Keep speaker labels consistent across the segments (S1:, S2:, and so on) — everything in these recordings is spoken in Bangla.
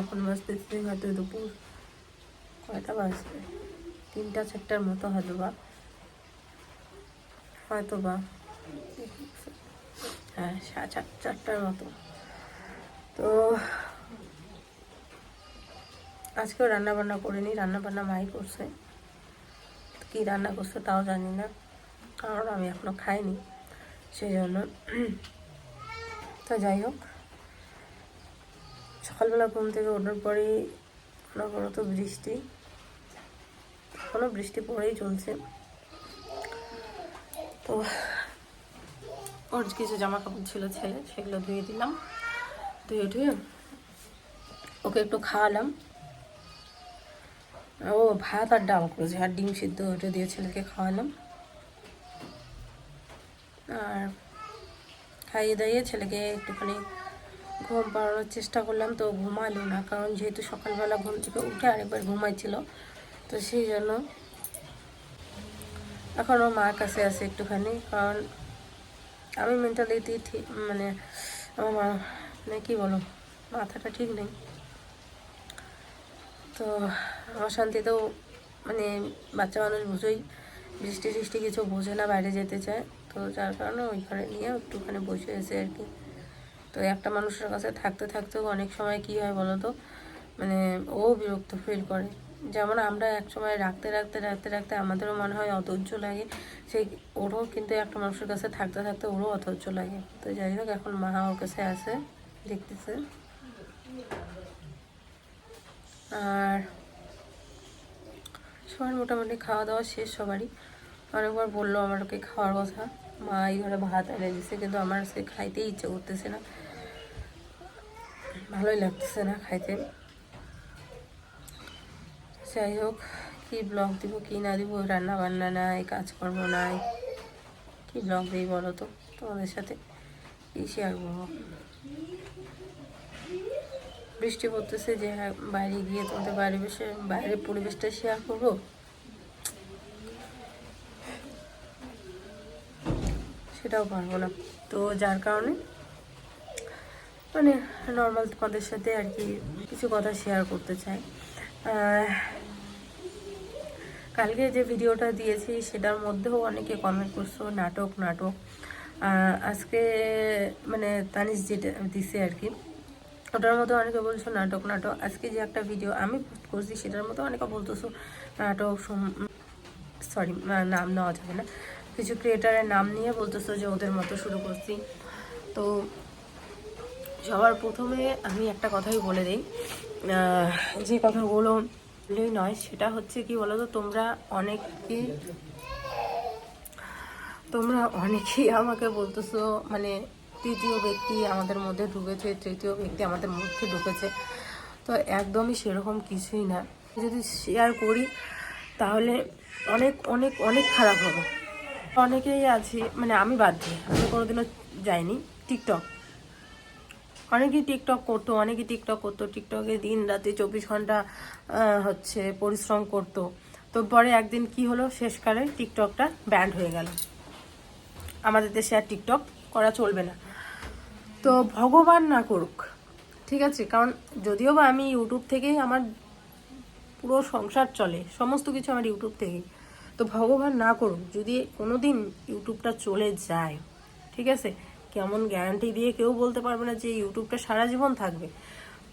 S1: এখন বাজতেছে হয়তো দুপুর কয়টা বাজবে? তিনটা, চারটার মতো হয়তো বা। হয়তো বা। হ্যাঁ সাড়ে চার, চারটার মতো। তো আজকেও রান্না বান্না করিনি রান্না বান্না মাই করছে। কি রান্না করছে তাও জানি না, কারণ আমি এখনও খাইনি, সেই জন্য। তো যাই হোক সকালবেলা ঘুম থেকে ওঠার পরেই অনবরত বৃষ্টি। এখনও বৃষ্টি পড়েই চলছে। তো ওর কিছু জামা কাপড় ছিল ছেলে, সেগুলো ধুয়ে দিলাম। ধুয়ে ধুয়ে ওকে একটু খাওয়ালাম। ও ভাত আর ডাল করেছে, আর ডিম সিদ্ধ ওটা দিয়ে ছেলেকে খাওয়ালাম। আর খাইয়ে দাইয়ে ছেলেকে একটুখানি ঘুম পাড়ানোর চেষ্টা করলাম, তো ঘুমালো না। কারণ যেহেতু সকালবেলা ঘুম থেকে উঠে আরেকবার ঘুমাইছিল, তো সেই জন্য এখন ও মার কাছে আছে একটুখানি। কারণ আমি মেন্টালিটি ঠিক মানে আমার মা মানে কী বলো মাথাটা ঠিক নেই। তো আমার শান্তিতেও মানে বাচ্চা মানুষ বুঝোই, বৃষ্টি টিষ্টি কিছু বোঝে না বাইরে যেতে চায়। তো যার কারণে ওই ঘরে নিয়ে একটুখানি বসে আছে আর কি। তো একটা মানুষের কাছে থাকতে থাকতেও অনেক সময় কি হয় বলো তো? মানে ও বিরক্ত ফিল করে। যেমন আমরা এক সময় রাখতে রাখতে রাখতে রাখতে আমাদেরও মনে হয় অধৈর্য লাগে। সেই ওরও কিন্তু একটা মানুষের কাছে থাকতে থাকতে ওরও অধৈর্য লাগে। তো যাই হোক, এখন মা ওর কাছে আছে, দেখতেছে। আর সবার মোটামুটি খাওয়া দাওয়া শেষ সবারই। অনেকবার বলল আমার ওকে খাওয়ার কথা। মা এই ঘরে ভাত এনে দিছে, কিন্তু আমার সে খাইতেই ইচ্ছে করতেছে না। ভালোই লাগতেছে না খাইতে। যাই হোক কি ব্লগ দিব, কি না দিব রান্না বান্না নাই, কাজকর্ম নাই। কি ব্লগ দিই বলো তো? তোমাদের সাথে কি শেয়ার করব? বৃষ্টি পড়তেছে যে বাইরে গিয়ে তোমাদের বাইরে বসে বাইরের পরিবেশটা শেয়ার করব? সেটাও পারব না। তো যার কারণে মানে নর্মাল তোমাদের সাথে আর কি কিছু কথা শেয়ার করতে চাই। কালকে যে ভিডিওটা দিয়েছি, সেটার মধ্যেও অনেকে কমেন্ট করছ, নাটক নাটক। আজকে মানে তানিশ যেটা দিছে আর কি, ওটার মধ্যে অনেকে বলছো নাটক নাটক। আজকে যে একটা ভিডিও আমি পোস্ট করছি, সেটার মধ্যে অনেকে বলতেছো নাটক সরি নাম নেওয়া যাবে না। কিছু ক্রিয়েটারের নাম নিয়ে বলতেছো যে ওদের মতো শুরু করছি। তো সবার প্রথমে আমি একটা কথাই বলে দিই। যে কথাগুলো নয়, সেটা হচ্ছে কি বলো তো তোমরা অনেকে, তোমরা অনেকেই আমাকে বলতেছো মানে তৃতীয় ব্যক্তি আমাদের মধ্যে ঢুকেছে, তৃতীয় ব্যক্তি আমাদের মধ্যে ঢুকেছে। তো একদমই সেরকম কিছুই না। যদি শেয়ার করি, তাহলে অনেক অনেক অনেক খারাপ হবে। অনেকেই আছে মানে আমি বাদ দিই আমি কোনোদিনও যাইনি। টিকটক অনেকেই টিকটক করতো অনেকেই টিকটক করতো। টিকটকে দিন রাতে চব্বিশ ঘণ্টা হচ্ছে পরিশ্রম করতো। তো পরে একদিন কি হলো? শেষকালে টিকটকটা ব্যান্ড হয়ে গেল। আমাদের দেশে আর টিকটক করা চলবে না। তো ভগবান না করুক, ঠিক আছে? কারণ যদিও বা আমি ইউটিউব থেকেই আমার পুরো সংসার চলে, সমস্ত কিছু আমার ইউটিউব থেকেই। তো ভগবান না করুক, যদি কোনো দিন ইউটিউবটা চলে যায়, ঠিক আছে? কেমন গ্যারান্টি দিয়ে কেউ বলতে পারবে না যে ইউটিউবটা সারা জীবন থাকবে।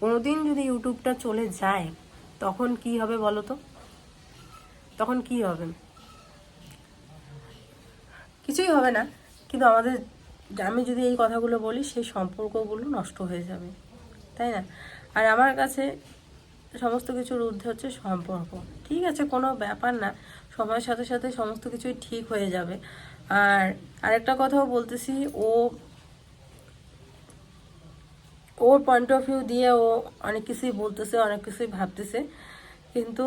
S1: কোনো দিন যদি ইউটিউবটা চলে যায়, তখন কি হবে বলো তো? তখন কি হবে? কিছুই হবে না। কিন্তু আমাদের, আমি যদি এই কথাগুলো বলি, সেই সম্পর্কগুলো নষ্ট হয়ে যাবে। তাই না? আর আমার কাছে সমস্ত কিছুর ঊর্ধ্বে হচ্ছে সম্পর্ক। ঠিক আছে, কোনো ব্যাপার না। সময়ের সাথে সাথে সমস্ত কিছুই ঠিক হয়ে যাবে। আর আরেকটা কথাও বলতেছি, ও ওর পয়েন্ট অফ ভিউ দিয়ে ও অনেক কিছুই বলতেছে, অনেক কিছুই ভাবতেছে। কিন্তু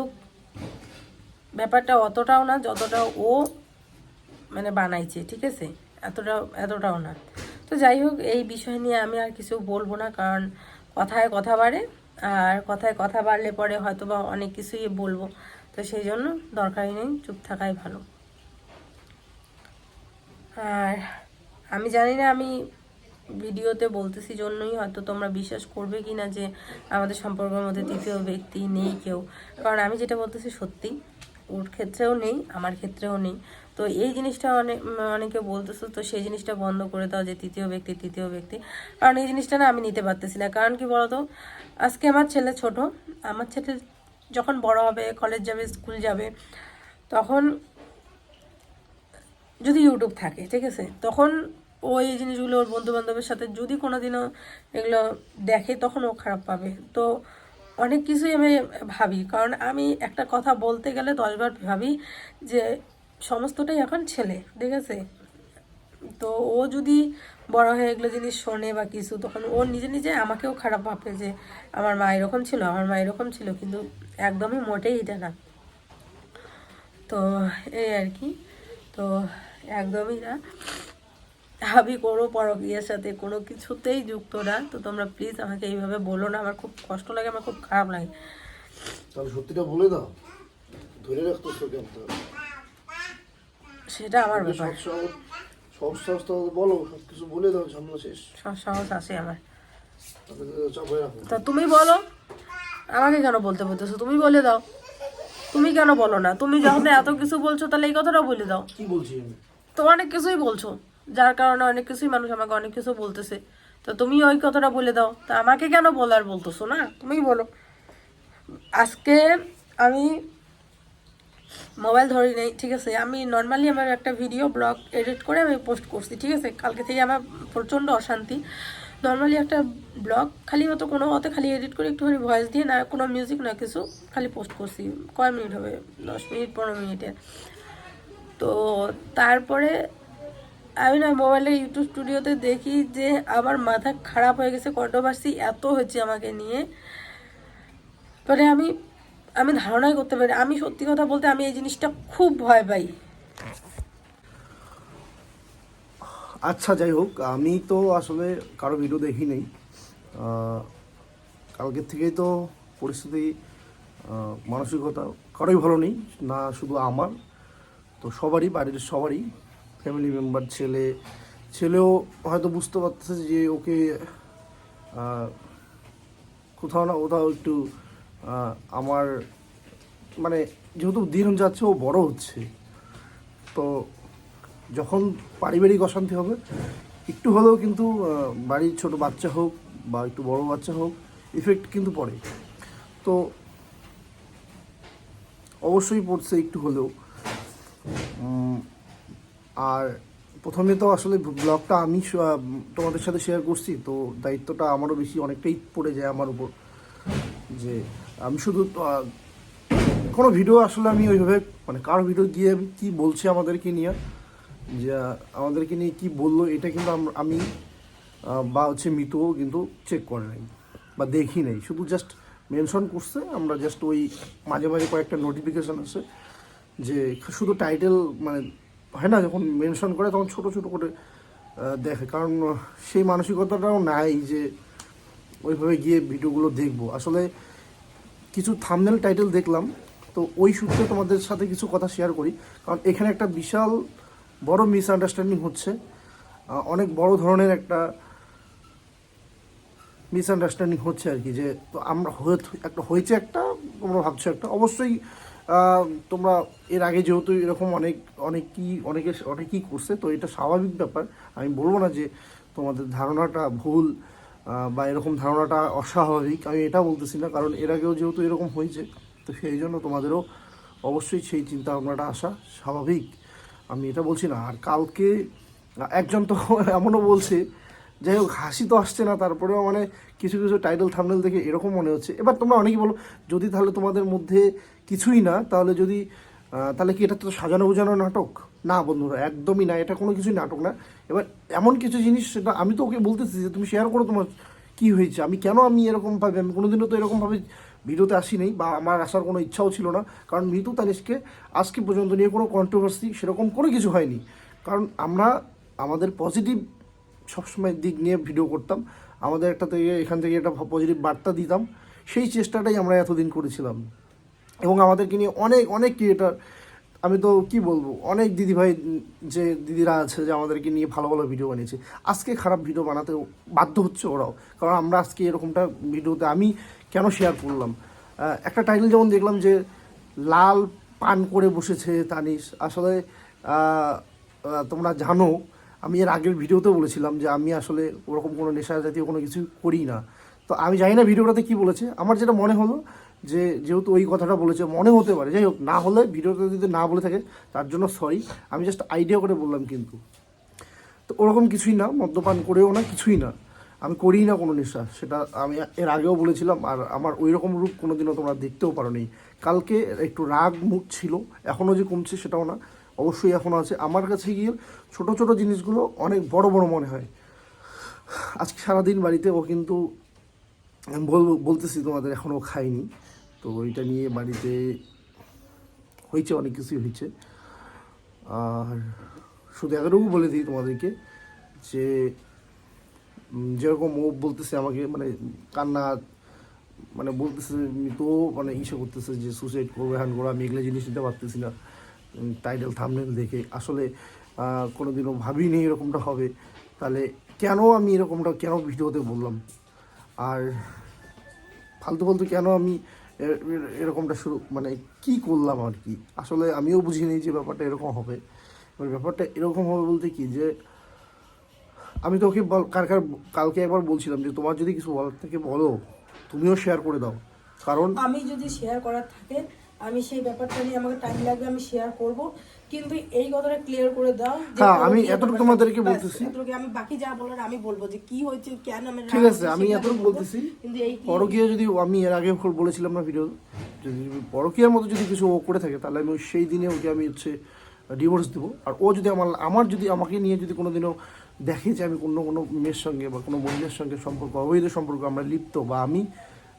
S1: ব্যাপারটা অতটাও না যতটা ও মানে বানাইছে, ঠিক আছে? এতটাও এতটাও না। তো যাই হোক, এই বিষয় নিয়ে আমি আর কিছু বলব না, কারণ কথায় কথা বাড়ে, আর কথায় কথা বাড়লে পরে হয়তো বা অনেক কিছুই বলব। তো সেই জন্য দরকারই নেই, চুপ থাকাই ভালো। আর আমি জানি না আমি ভিডিওতে বলতেছি জন্যই হয়তো তোমরা বিশ্বাস করবে কি না যে আমাদের সম্পর্কের মধ্যে তৃতীয় ব্যক্তি নেই কেউ। কারণ আমি যেটা বলতেছি সত্যি, ওর ক্ষেত্রেও নেই, আমার ক্ষেত্রেও নেই। তো এই জিনিসটা অনেক অনেকে বলতেছে, তো সেই জিনিসটা বন্ধ করে দাও যে তৃতীয় ব্যক্তি তৃতীয় ব্যক্তি। কারণ এই জিনিসটা না আমি নিতে পারতেছি না। কারণ কি বলতো, আজকে আমার ছেলে ছোট, আমার ছেলে যখন বড় হবে কলেজ যাবে স্কুল যাবে, তখন যদি ইউটিউব থাকে, ঠিক আছে? তখন ও এই জিনিসগুলো ওর বন্ধু বান্ধবের সাথে যদি কোনো দিনও এগুলো দেখে, তখন ও খারাপ পাবে। তো অনেক কিছুই আমি ভাবি। কারণ আমি একটা কথা বলতে গেলে দশবার ভাবি যে, সমস্তটাই এখন ছেলে, ঠিক আছে? তো ও যদি বড় হয়ে এগুলো জিনিস শোনে বা কিছু, তখন ও নিজে নিজে আমাকেও খারাপ ভাবে যে, আমার মা এরকম ছিল, আমার মা এরকম ছিল, কিন্তু একদমই মোটেই এটা না। তো এই আর কি। তো একদমই না। হাবি করো পরকীয়ার সাথে কোনো কিছুতেই যুক্ত না। তো তোমরা প্লিজ আমাকে এইভাবে বলো না আমার খুব কষ্ট লাগে আমার খুব খারাপ লাগে।
S2: তাহলে সত্যিটা বলে দাও। ধরে রাখতেছো কেন
S1: সেটা আমার ব্যাপার।
S2: সব সাহস তো বলো সব কিছু বলে দাও ঝামেলা শেষ।
S1: সব সাহস আছে আমার।
S2: তা
S1: তুমি বলো আমাকে কেন বলতে বলতেছো? তুমি বলে দাও। তুমি কেন বলো না? তুমি যখন এত কিছু বলছো তাহলে এই কথাটা বলে দাও।
S2: কি বলছি আমি?
S1: তো অনেক কিছুই বলছো। যার কারণে অনেক কিছুই মানুষ আমাকে অনেক কিছু বলতেছে। তো তুমি ওই কথাটা বলে দাও। তা আমাকে কেন বলার বলতেছো না? তুমি বলো। আজকে আমি মোবাইল ধরি নেই, ঠিক আছে? আমি নর্মালি আমার একটা ভিডিও ব্লগ এডিট করে আমি পোস্ট করছি, ঠিক আছে? কালকে থেকে আমার প্রচণ্ড অশান্তি। নর্মালি একটা ব্লগ খালি মতো কোনো মতে খালি এডিট করে একটুখানি ভয়েস দিয়ে না, কোনো মিউজিক না, কিছু খালি পোস্ট করছি। কয় মিনিট হবে? দশ মিনিট, পনেরো মিনিটে। তো তারপরে আমি না মোবাইলে ইউটিউব স্টুডিওতে দেখি যে আমার মাথা খারাপ হয়ে গেছে কন্ট্রোভার্সি এত হয়েছে আমাকে নিয়ে। মানে আমি আমি ধারণাই করতে পারি আমি সত্যি কথা বলতে আমি এই জিনিসটা খুব ভয় পাই।
S2: আচ্ছা যাই হোক, আমি তো আসলে কারও ভিডিও দেখি নেই। কালকের থেকেই তো পরিস্থিতি মানসিকতা কারোই ভালো নেই, না শুধু আমার। তো সবারই বাড়ির সবারই। ফ্যামিলি মেম্বার ছেলে। ছেলেও হয়তো বুঝতে পারতেছে যে ওকে কোথাও না কোথাও একটু আমার মানে যেহেতু দিন যাচ্ছে, ও বড় হচ্ছে। তো যখন পারিবারিক অশান্তি হবে, একটু হলেও কিন্তু বাড়ির ছোট বাচ্চা হোক বা একটু বড় বাচ্চা হোক ইফেক্ট কিন্তু পড়ে। তো অবশ্যই পড়ছে একটু হলেও। আর প্রথমে তো আসলে ব্লগটা আমি তোমাদের সাথে শেয়ার করছি, তো দায়িত্বটা আমারও বেশি অনেকটাই পড়ে যায় আমার উপর। যে আমি শুধু কোনো ভিডিও আসলে আমি ওইভাবে মানে কার ভিডিও গিয়ে আমি কী বলছি আমাদেরকে নিয়ে, যে আমাদেরকে নিয়ে কী বলল, এটা কিন্তু আমি বা হচ্ছে মিতুও কিন্তু চেক করে নাই বা দেখি নাই। শুধু জাস্ট মেনশন করছে, আমরা জাস্ট ওই মাঝে মাঝে কয়েকটা নোটিফিকেশান আছে যে শুধু টাইটেল মানে হয় না, যখন মেনশন করে তখন ছোট ছোট করে দেখে। কারণ সেই মানসিকতাটাও নাই যে ওইভাবে গিয়ে ভিডিওগুলো দেখব। আসলে কিছু থামনেল টাইটেল দেখলাম, তো ওই সূত্রে তোমাদের সাথে কিছু কথা শেয়ার করি। কারণ এখানে একটা বিশাল বড় মিসআন্ডারস্ট্যান্ডিং হচ্ছে। অনেক বড় ধরনের একটা মিসআন্ডারস্ট্যান্ডিং হচ্ছে আর কি, যে তো আমরা একটা হয়েছে একটা, তোমরা ভাবছ একটা। অবশ্যই তোমরা এর আগে যেহেতু এরকম অনেক অনেকই অনেকে, অনেকেই করছে, তো এটা স্বাভাবিক ব্যাপার। আমি বলব না যে তোমাদের ধারণাটা ভুল বা এরকম ধারণাটা অস্বাভাবিক, আমি এটা বলতেছি না, কারণ এর আগেও যেহেতু এরকম হয়েছে, তো সেই জন্য তোমাদেরও অবশ্যই সেই চিন্তা ভাবনাটা আসা স্বাভাবিক। আমি এটা বলছি না, আর কালকে একজন তো এমনও বলছে, যাই হোক, হাসি তো আসছে না, তারপরেও মানে কিছু কিছু টাইটেল থামনেল দেখে এরকম মনে হচ্ছে। এবার তোমরা অনেকেই বলো, যদি তাহলে তোমাদের মধ্যে কিছুই না, তাহলে যদি তাহলে কি এটা তো সাজানো গোজানো নাটক? না বন্ধুরা, একদমই না, এটা কোনো কিছুই নাটক না। এবার এমন কিছু জিনিস সেটা আমি তো ওকে বলতেছি যে তুমি শেয়ার করো তোমার কি হয়েছে। আমি কেন আমি এরকমভাবে, আমি কোনোদিনও তো এরকমভাবে ভিডিওতে আসি নেই বা আমার আসার কোনো ইচ্ছাও ছিল না। কারণ মিতু তানিশকে আজকে পর্যন্ত নিয়ে কোনো কন্ট্রোভার্সি সেরকম কোনো কিছু হয়নি। কারণ আমরা, আমাদের পজিটিভ সবসময় দিক নিয়ে ভিডিও করতাম। আমাদের একটা থেকে এখান থেকে একটা পজিটিভ বার্তা দিতাম। সেই চেষ্টাটাই আমরা এতদিন করেছিলাম। এবং আমাদেরকে নিয়ে অনেক অনেক ক্রিয়েটার আমি তো কি বলব, অনেক দিদিভাই যে দিদিরা আছে যে আমাদেরকে নিয়ে ভালো ভালো ভিডিও বানিয়েছে। আজকে খারাপ ভিডিও বানাতে বাধ্য হচ্ছে ওরাও। কারণ আমরা আজকে এরকমটা ভিডিওতে আমি কেন শেয়ার করলাম? একটা টাইটেল যেমন দেখলাম যে, লাল পান করে বসেছে তানিশ। আসলে তোমরা জানো, আমি এর আগের ভিডিওতে বলেছিলাম যে আমি আসলে ওরকম কোনো নেশা জাতীয় কোনো কিছু করি না। তো আমি জানি না ভিডিওটাতে কি বলেছে। আমার যেটা মনে হলো যে যেহেতু ওই কথাটা বলেছে, মনে হতে পারে। যাই হোক, না হলে ভিডিওতে যদি না বলে থাকে, তার জন্য সরি আমি জাস্ট আইডিয়া করে বললাম কিন্তু। তো ওরকম কিছুই না, মদ্যপান করেও না, কিছুই না। আমি করি না কোনো নেশা, সেটা আমি এর আগেও বলেছিলাম, আর আমার ওই রকম রূপ কোনোদিনও তোমরা দেখতেও পারো নি কালকে একটু রাগ মুখ ছিল, এখনও যে কমছে সেটাও না, অবশ্যই এখনও আছে। আমার কাছে গিয়ে ছোট ছোট জিনিসগুলো অনেক বড় বড় মনে হয়। আজকে সারাদিন বাড়িতে ও কিন্তু বলতেছি তোমাদের, এখনও খাইনি তো ওইটা নিয়ে বাড়িতে হয়েছে অনেক কিছুই হয়েছে। আর শুধু এতটুকু বলে দিই তোমাদেরকে যে যেরকম ও বলতেছে আমাকে মানে কান্না মানে বলতেছে তো মানে ইসে করতেছে যে সুসাইড করবে হ্যান করো আমি এগুলো জিনিস নিতে পারতেছি না। টাইটেল থামনেল দেখে। আসলে আহ, কোনোদিনও ভাবিনি এরকমটা হবে। তাহলে কেন আমি এরকমটা কেন ভিডিওতে বললাম? আর ফালতু ফালতু কেন আমি এরকমটা শুরু মানে কি করলাম আর কি? আসলে আমিও বুঝিনি যে ব্যাপারটা এরকম হবে। এবার ব্যাপারটা এরকম হবে বলতে কি যে, আমি তো ওকে বল, কার কার, কালকে একবার বলছিলাম যে, তোমার যদি কিছু বলার থেকে বলো, তুমিও শেয়ার করে দাও। কারণ
S3: আমি যদি শেয়ার করার থাকে আমি সেই ব্যাপারটা নিয়ে আমাকে টাইম লাগবে আমি শেয়ার করব। কিন্তু এই কথাটা ক্লিয়ার করে দাও
S2: হ্যাঁ, আমি এতটুকু তোমাদেরকে বলতেছি।
S3: এতটুকু আমি বাকি যা বলার আমি বলব যে কি হয়েছে কেন আমি
S2: ঠিক আছে আমি এতটুকু বলতেছি।
S3: কিন্তু এই
S2: পরকীয়া যদি আমি এর আগে বলেছিলাম না ভিডিও যদি পরকীয়ার মতো যদি কিছু ও করে থাকে তাহলে আমি সেই দিনে ওকে আমি হচ্ছে ডিভোর্স দেবো। আর ও যদি আমার আমার যদি আমাকে নিয়ে যদি কোনোদিনও দেখে যে আমি কোনো কোনো মেয়ের সঙ্গে বা কোনো মহিলার সঙ্গে সম্পর্ক অবৈধ সম্পর্ক আমরা লিপ্ত বা আমি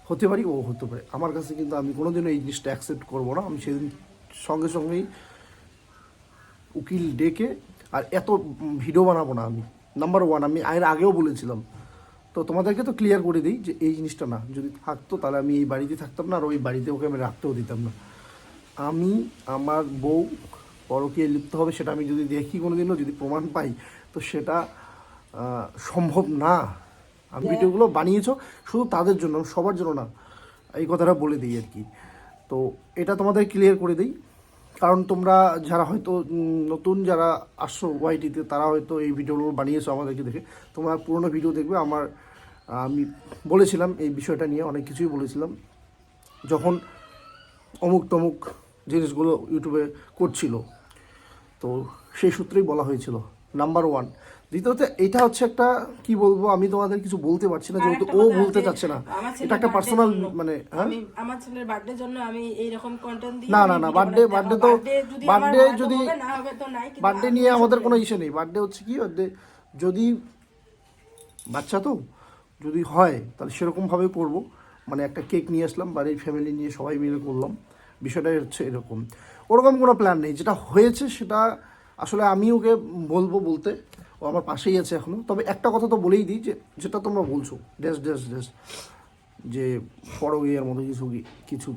S2: হতে পারি, ও হতে পারে। আমার কাছে কিন্তু আমি কোনোদিনও এই জিনিসটা অ্যাকসেপ্ট করব না। আমি সেদিন সঙ্গে সঙ্গেই উকিল ডেকে, আর এত ভিডিও বানাবো না আমি। নাম্বার ওয়ান আমি এর আগেও বলেছিলাম। তো তোমাদেরকে তো ক্লিয়ার করে দিই যে এই জিনিসটা না। যদি থাকতো তাহলে আমি এই বাড়িতে থাকতাম না, আর ওই বাড়িতে ওকে আমি রাখতেও দিতাম না। আমি, আমার বউ পরকীয়ায় লিপ্ত হবে, সেটা আমি যদি দেখি কোনোদিনও, যদি প্রমাণ পাই, তো সেটা সম্ভব না। ভিডিওগুলো বানিয়েছো, শুধু তাদের জন্য, সবার জন্য না, এই কথাটা বলে দিই আর কি। তো এটা তোমাদের ক্লিয়ার করে দিই। কারণ তোমরা যারা হয়তো নতুন যারা আসছো ওয়াইটিতে তারা হয়তো এই ভিডিওগুলো বানিয়েছো আমাদেরকে দেখে। তোমরা পুরোনো ভিডিও দেখবে। আমার, আমি বলেছিলাম এই বিষয়টা নিয়ে, অনেক কিছুই বলেছিলাম। যখন অমুক তমুক জিনিসগুলো ইউটিউবে করছিল, তো সেই সূত্রেই বলা হয়েছিল নাম্বার ওয়ান দ্বিতীয়ত এটা হচ্ছে একটা কি বলব আমি তোমাদের কিছু বলতে পারছি না যেহেতু ও বলতে চাচ্ছে না। এটা একটা পার্সোনাল মানে হ্যাঁ?
S3: আমি আমার ছেলের বার্থডের জন্য আমি এই রকম কন্টেন্ট দিই
S2: না, না, না, birthday
S3: আমার
S2: তো-
S3: birthday যদি না হবে তো নাই,
S2: বার্থডে নিয়ে আমাদের কোনো। ইস্যু নেই। বার্থডে হচ্ছে কি? বার্থডে যদি বাচ্চা তো যদি হয় তাহলে সেরকমভাবে করব। মানে একটা কেক নিয়ে আসলাম বাড়ির ফ্যামিলি নিয়ে সবাই মিলে করলাম। বিষয়টা হচ্ছে এরকম। ওরকম কোনো প্ল্যান নেই। যেটা হয়েছে সেটা আসলে আমি ওকে বলব বলতে। ও আমার পাশেই আছে এখনও। তবে একটা কথা তো বলেই দিই যে যেটা তোমরা বলছো ড্যাস ড্যাস ড্যাস যে পরগিয়ার মতো কিছু কিছু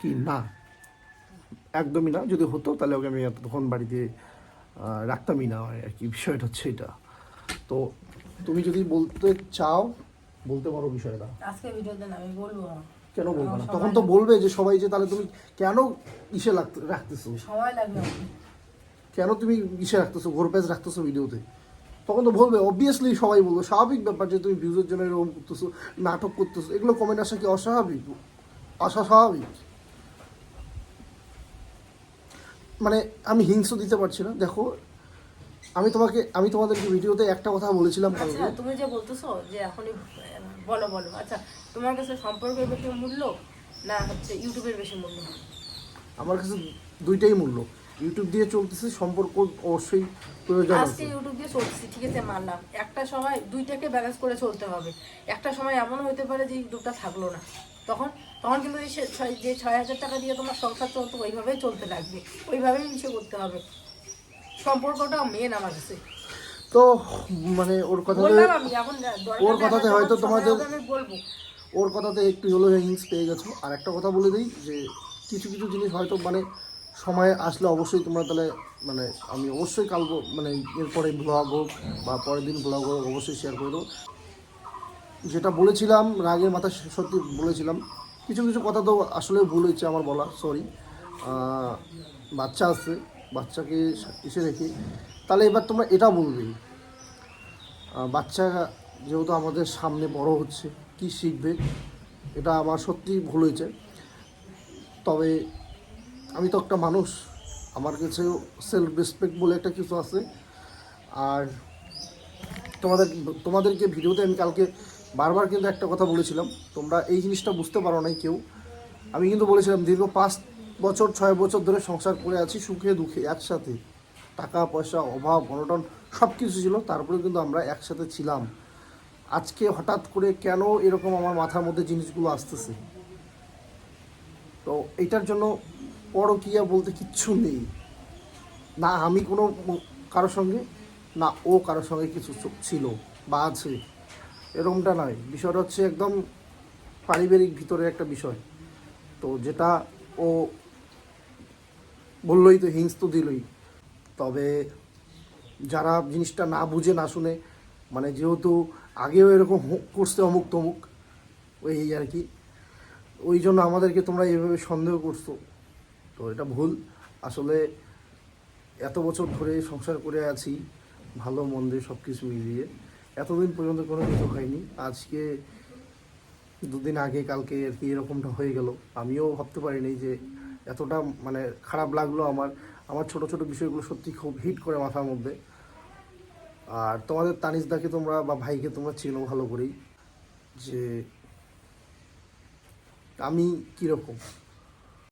S2: কি না একদমই না। যদি হতো তাহলে ওকে আমি তখন বাড়িতে রাখতামই না। আর কি বিষয়টা হচ্ছে এটা। তো তুমি যদি বলতে চাও বলতে পারো বিষয়টা।
S3: আজকে ভিডিওতে আমি বলব।
S2: কেন বলব না? তখন তো বলবে যে সবাই যে তাহলে তুমি কেন ইসে রাখতে রাখতেছো?
S3: সময় লাগবে।
S2: কেন তুমি ইসে রাখতেছো ঘোর পেজ রাখতেছো ভিডিওতে? তখন তো বলবে অবভিয়াসলি সবাই বলবে স্বাভাবিক ব্যাপার যে তুমি ভিউজের জন্য এরকম করতেছো নাটক করতেছো এগুলো কমেন্ট আসা কি অস্বাভাবিক? আসা স্বাভাবিক। মানে আমি হিংস দিতে পারছি না। দেখো আমি তোমাকে আমি তোমাদেরকে ভিডিওতে একটা কথা বলেছিলাম
S3: আচ্ছা তুমি যে বলতেছো যে এখনই বলো বলো। আচ্ছা তোমার কাছে সম্পর্কের বেশি মূল্য না হচ্ছে ইউটিউবের বেশি মূল্য?
S2: আমার কাছে দুইটাই মূল্য। ইউটিউব দিয়ে চলতেছে সম্পর্ক অবশ্যই প্রয়োজন
S3: আজকে ইউটিউব দিয়ে চলছি ঠিক আছে মানলাম। একটা সময় দুইটাকে ব্যালেন্স করে চলতে হবে। একটা সময় এমন হতে পারে যে ইউটিউবটা থাকল না। তখন তখন কিন্তু যে ছয় হাজার টাকা দিয়ে তোমার সংসার চলতো ওইভাবেই চলতে লাগবে। ওইভাবেই ইসে করতে হবে। সম্পর্কটা মেন আমার কাছে।
S2: তো মানে ওর কথাতে ওর কথাতে হয়তো তোমাদের-
S3: আমি বলব।
S2: ওর কথাতে একটু হলো হিংস পেয়ে গেছো। আর একটা কথা বলে দিই যে কিছু কিছু জিনিস হয়তো মানে সময় আসলে অবশ্যই তোমরা তাহলে মানে আমি অবশ্যই কাল মানে এরপরে ব্লগ হোক বা পরের দিন ব্লগ হোক, অবশ্যই শেয়ার করে দেবো। যেটা বলেছিলাম, রাগের মাথা সত্যি বলেছিলাম। কিছু কিছু কথা তো আসলে ভুল হয়েছে আমার বলা সরি বাচ্চা আছে, বাচ্চাকে এসে রেখে তাহলে এবার তোমরা এটা বলবে। বাচ্চা যেহেতু আমাদের সামনে বড় হচ্ছে, কি শিখবে? এটা আমার সত্যি ভুল হয়েছে। তবে আমি তো একটা মানুষ। আমার কাছেও সেলফ রেসপেক্ট বলে একটা কিছু আছে। আর তোমাদের, তোমাদেরকে ভিডিওতে আমি কালকে বারবার কিন্তু একটা কথা বলেছিলাম। তোমরা এই জিনিসটা বুঝতে পারো নাই কেউ। আমি কিন্তু বলেছিলাম, দীর্ঘ পাঁচ বছর, ছয় বছর ধরে সংসার করে আছি, সুখে দুঃখে একসাথে। টাকা, পয়সা, অভাব, অনটন সব কিছু ছিল তারপরে কিন্তু আমরা একসাথে ছিলাম। আজকে হঠাৎ করে কেন এরকম আমার মাথার মধ্যে জিনিসগুলো আসতেছে? তো এটার জন্য পরকিয়া বলতে কিচ্ছু নেই। না, আমি কোনো কারোর সঙ্গে, না ও কারোর সঙ্গে কিছু ছিল বা আছে। এরকমটা নয়। বিষয়টা হচ্ছে একদম পারিবারিক ভিতরে একটা বিষয়। তো যেটা ও বললোই তো, হিংস তো দিলই। তবে যারা জিনিসটা না বুঝে, না শুনে মানে যেহেতু আগেও এরকম করছে অমুক তমুক ওই আর কি। ওই জন্য আমাদেরকে তোমরা এভাবে সন্দেহ করছ। তো এটা ভুল। আসলে এত বছর ধরে সংসার করে আছি, ভালো, মন্দে সব কিছু মিলিয়ে। এতদিন পর্যন্ত কোনো কিছু হয়নি। আজকে দুদিন আগে, কালকে আর কি এরকমটা হয়ে গেল। আমিও ভাবতে পারিনি যে এতটা মানে খারাপ লাগল আমার। আমার ছোট ছোট বিষয়গুলো সত্যি খুব হিট করে মাথার মধ্যে। আর তোমাদের তানিজদাকে তোমরা বা ভাইকে তোমরা চেনো ভালো করেই যে আমি কীরকম?